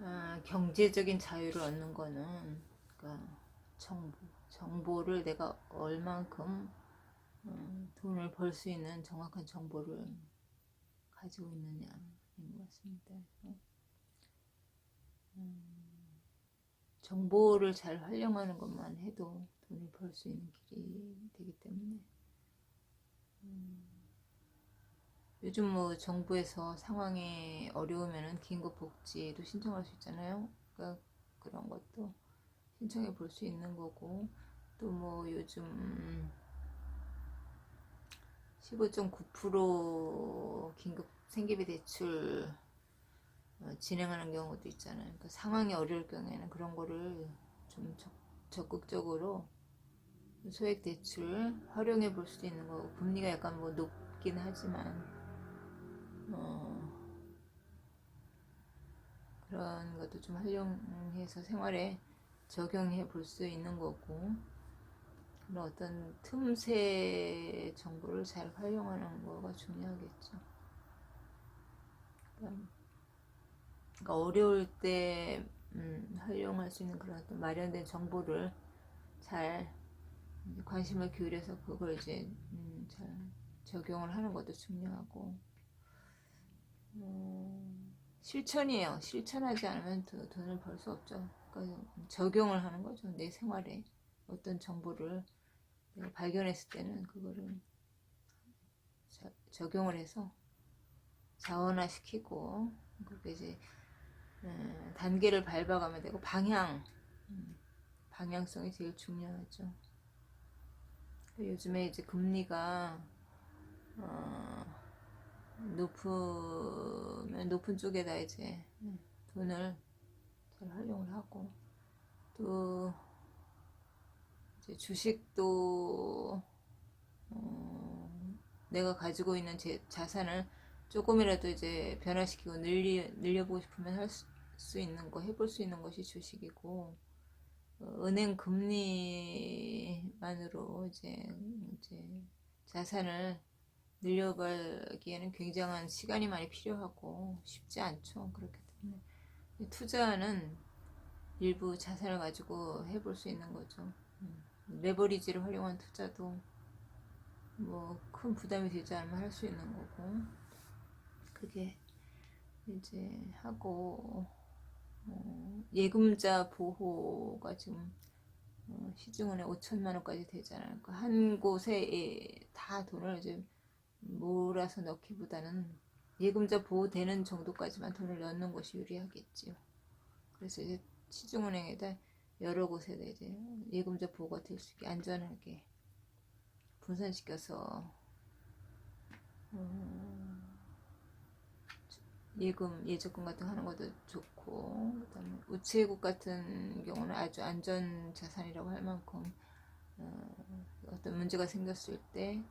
아, 경제적인 자유를 얻는 거는 그러니까 정보, 정보를 내가 얼만큼 음, 돈을 벌 수 있는 정확한 정보를 가지고 있느냐인 것 같습니다. 그래서, 음, 정보를 잘 활용하는 것만 해도 돈을 벌 수 있는 길이 되기 때문에. 음, 요즘 뭐 정부에서 상황이 어려우면은 긴급복지도 신청할 수 있잖아요. 그러니까 그런 것도 신청해 볼 수 있는 거고 또 뭐 요즘 15.9% 긴급 생계비 대출 어, 진행하는 경우도 있잖아요. 그러니까 상황이 어려울 경우에는 그런 거를 좀 적, 적극적으로 소액 대출 활용해 볼 수도 있는 거고 금리가 약간 뭐 높긴 하지만 어, 그런 것도 좀 활용해서 생활에 적용해 볼 수 있는 거고 그런 어떤 틈새 정보를 잘 활용하는 거가 중요하겠죠. 그러니까 그러니까 어려울 때 음, 활용할 수 있는 그런 어떤 마련된 정보를 잘 관심을 기울여서 그걸 이제 음, 잘 적용을 하는 것도 중요하고 어, 실천이에요. 실천하지 않으면 도- 돈을 벌 수 없죠. 그러니까 적용을 하는 거죠. 내 생활에 어떤 정보를 내가 발견했을 때는 그거를 자- 적용을 해서 자원화시키고 그렇게 이제 음, 단계를 밟아가면 되고 방향 음, 방향성이 제일 중요하죠. 요즘에 이제 금리가 어, 높으면 높은 쪽에다 이제 음, 돈을 잘 활용을 하고 또 이제 주식도 어, 내가 가지고 있는 제 자산을 조금이라도 이제 변화시키고 늘리, 늘려보고 싶으면 할 수 있는 거 해볼 수 있는 것이 주식이고 어, 은행 금리만으로 이제 이제 자산을 늘려가기에는 굉장한 시간이 많이 필요하고 쉽지 않죠. 그렇기 때문에 투자는 일부 자산을 가지고 해볼 수 있는 거죠. 음. 레버리지를 활용한 투자도 뭐 큰 부담이 되지 않으면 할 수 있는 거고 그게 이제 하고 어, 예금자 보호가 지금 어, 시중은에 5천만 원까지 되잖아요. 그러니까 한 곳에 다 돈을 이제 몰아서 넣기보다는 예금자 보호되는 정도까지만 돈을 넣는 것이 유리하겠지요. 그래서 이제 시중은행에다 여러 곳에다 이제 예금자 보호가 될 수 있게 안전하게 분산시켜서 어, 예금 예적금 같은 거 하는 것도 좋고 그다음에 우체국 같은 경우는 아주 안전 자산이라고 할 만큼 어, 어떤 문제가 생겼을 때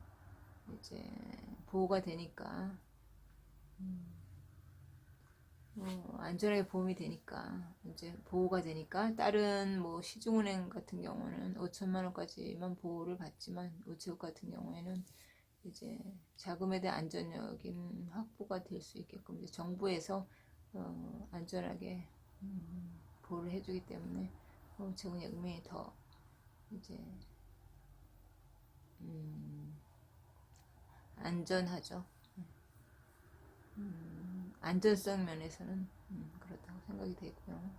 이제 보호가 되니까. 음, 어, 안전하게 보험이 되니까. 이제 보호가 되니까. 다른 뭐 시중은행 같은 경우는 5천만 원까지만 보호를 받지만 우체국 같은 경우에는 이제 자금에 대한 안전적인 확보가 될 수 있게끔 정부에서 어, 안전하게 음, 보호를 해주기 때문에 우체국 예금이 더 이제 음, 안전하죠. 음, 안전성 면에서는 음, 그렇다고 생각이 되고요.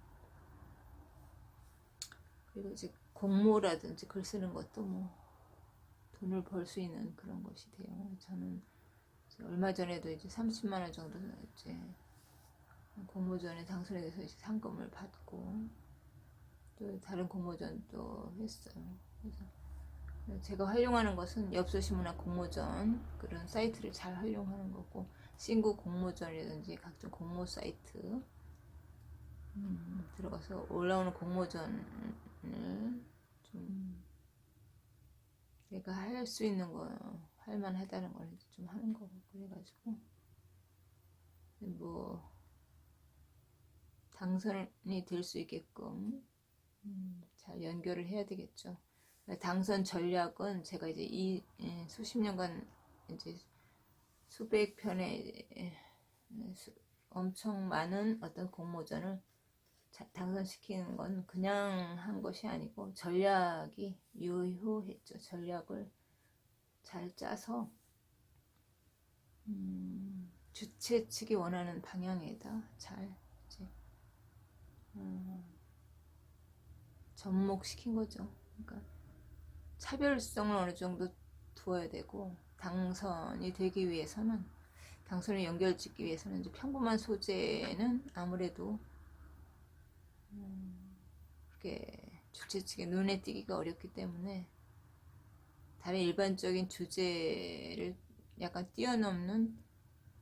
그리고 이제 공모라든지 글 쓰는 것도 뭐 돈을 벌 수 있는 그런 것이 돼요. 저는 얼마 전에도 이제 30만 원 정도 이제 공모전에 당선이 돼서 이제 상금을 받고 또 다른 공모전도 했어요. 그래서 제가 활용하는 것은 엽서신문학 공모전 그런 사이트를 잘 활용하는 거고 신구 공모전이라든지 각종 공모 사이트 음, 들어가서 올라오는 공모전을 좀 내가 할 수 있는 거 할만하다는 걸 좀 하는 거고 그래가지고 뭐 당선이 될 수 있게끔 음, 잘 연결을 해야 되겠죠. 당선 전략은 제가 이제 이 예, 수십 년간 이제 수백 편의 예, 수- 엄청 많은 어떤 공모전을 자- 당선시키는 건 그냥 한 것이 아니고 전략이 유효했죠. 전략을 잘 짜서 음, 주최 측이 원하는 방향에다 잘 이제 음, 접목시킨 거죠. 그러니까 차별성을 어느 정도 두어야 되고 당선이 되기 위해서는 당선을 연결짓기 위해서는 이제 평범한 소재는 아무래도 음, 그렇게 주최 측에 눈에 띄기가 어렵기 때문에 다른 일반적인 주제를 약간 뛰어넘는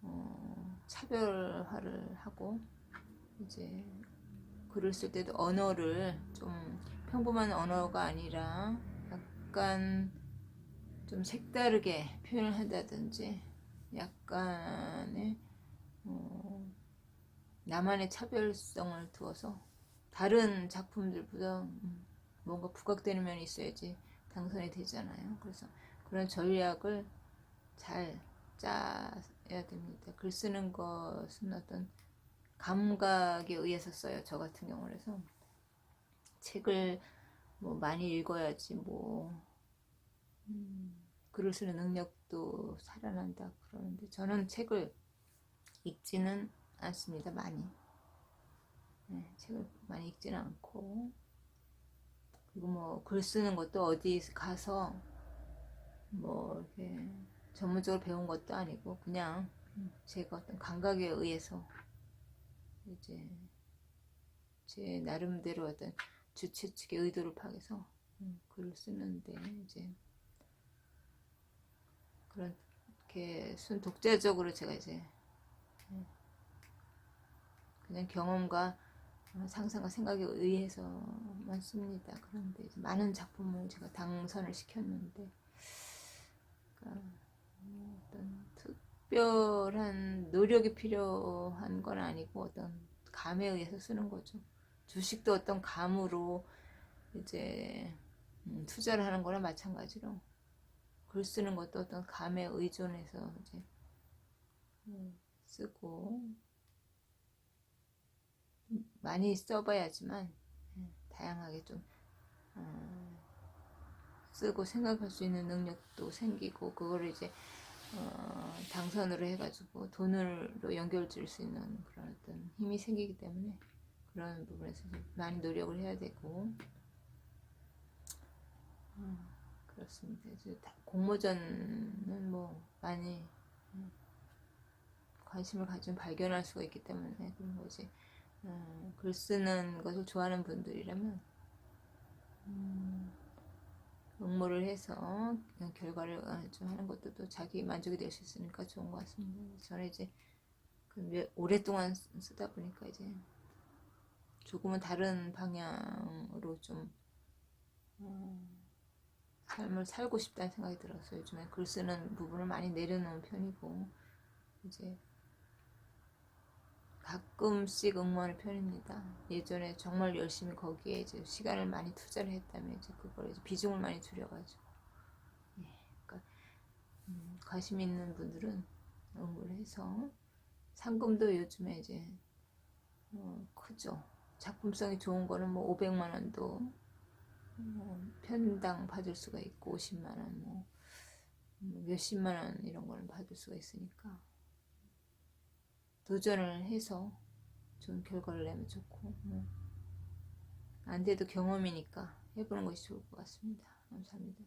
어, 차별화를 하고 이제 글을 쓸 때도 언어를 좀 평범한 언어가 아니라 약간 좀 색다르게 표현을 한다든지 약간의 어, 나만의 차별성을 두어서 다른 작품들보다 음, 뭔가 부각되는 면이 있어야지 당선이 되잖아요. 그래서 그런 전략을 잘 짜야 됩니다. 글 쓰는 것은 어떤 감각에 의해서 써요. 저 같은 경우는 그래서 책을 뭐 많이 읽어야지 뭐 음, 글을 쓰는 능력도 살아난다 그러는데 저는 책을 읽지는 않습니다. 많이 네, 책을 많이 읽지는 않고 그리고 뭐 글 쓰는 것도 어디 가서 뭐 이렇게 전문적으로 배운 것도 아니고 그냥 제가 어떤 감각에 의해서 이제 제 나름대로 어떤 주최 측의 의도를 파악해서 음, 글을 쓰는데 이제 그렇게 순 독자적으로 제가 이제 음, 그냥 경험과 상상과 생각에 의해서만 씁니다. 그런데 많은 작품을 제가 당선을 시켰는데 그러니까 뭐 어떤 특별한 노력이 필요한 건 아니고 어떤 감에 의해서 쓰는 거죠. 주식도 어떤 감으로 이제 음, 투자를 하는 거나 마찬가지로 글 쓰는 것도 어떤 감에 의존해서 이제 음, 쓰고 많이 써봐야지만 예, 다양하게 좀 어, 쓰고 생각할 수 있는 능력도 생기고 그거를 이제 어, 당선으로 해가지고 돈으로 연결질 수 있는 그런 어떤 힘이 생기기 때문에 그런 부분에서 좀 많이 노력을 해야 되고 어, 그렇습니다. 이제 다- 공모전은 뭐 많이 음, 관심을 가지면 발견할 수가 있기 때문에 그런 거 이제 어, 글 쓰는 것을 좋아하는 분들이라면 음, 응모를 해서 결과를 어, 좀 하는 것도 또 자기 만족이 될 수 있으니까 좋은 것 같습니다. 저는 이제 그 몇- 오랫동안 쓰- 쓰다 보니까 이제 조금은 다른 방향으로 좀 어, 삶을 살고 싶다는 생각이 들어서 요즘에 글 쓰는 부분을 많이 내려놓은 편이고 이제 가끔씩 응모하는 편입니다. 예전에 정말 열심히 거기에 이제 시간을 많이 투자를 했다면 이제 그걸 이제 비중을 많이 줄여가지고 예, 그러니까 음, 관심 있는 분들은 응모를 해서 상금도 요즘에 이제 어, 크죠. 작품성이 좋은 거는 뭐 500만 원도 뭐 편당 받을 수가 있고 50만 원, 뭐, 뭐 몇십만 원 이런 거는 받을 수가 있으니까 도전을 해서 좋은 결과를 내면 좋고 뭐. 안 돼도 경험이니까 해보는 것이 좋을 것 같습니다. 감사합니다.